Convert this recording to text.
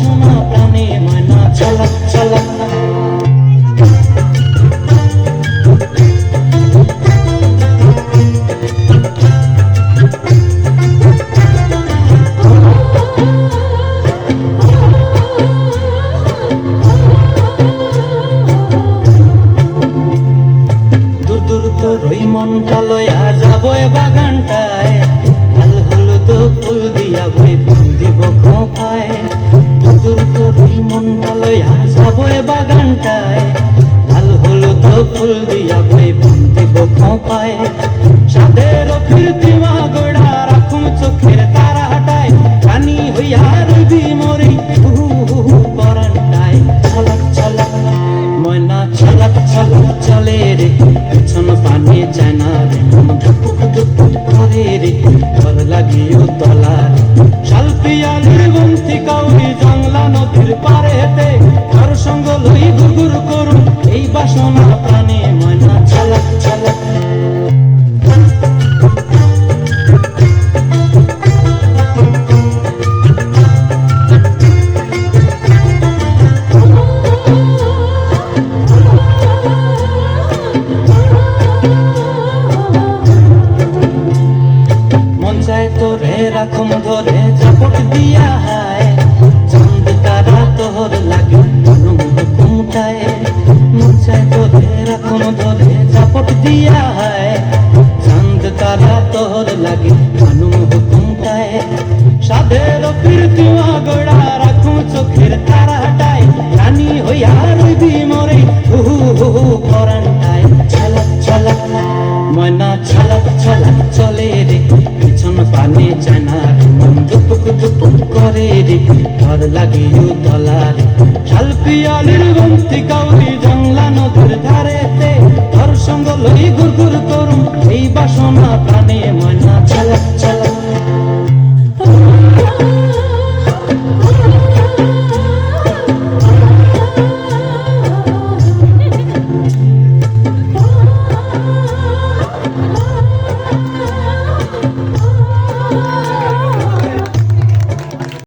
এই ওই মনটা লয়া যাব এ বাগানটায়। লাল হলুদ ফুল দিয়া বই রাখুম চোখের তারা ময়না, ছলক ছলক, চলে রে। পানি যায় না রে ধুপুক ধুপুক করে রে। লাগিও তলা রে। শালপিয়ালির বন্তি কাউরি জংলা নদীর পারে হেতে ঘর সঙ্গ লই গুগুর করুন, এই বাসনা প্রাণে ময়না মন তোরে রাখুম ধরে, ঝাপট দিয়া তারা লাগে মনুম হুকুমটায় মুছায় তোদের রাখুম ধরে চাপট দিয়া হয়। চাঁদ তারা তোর লাগে মনুম হুকুমটায় সাধের কীর্তি গোড়া ঘর লাগিও তলার শালপিয়ালির শাল পিয়ালির বন্তি কাউরি জংলা নদীর ধারেতে। ঘর সঙ্গ লই গুর গুর করুম, এই বাসনা প্রাণে ছলক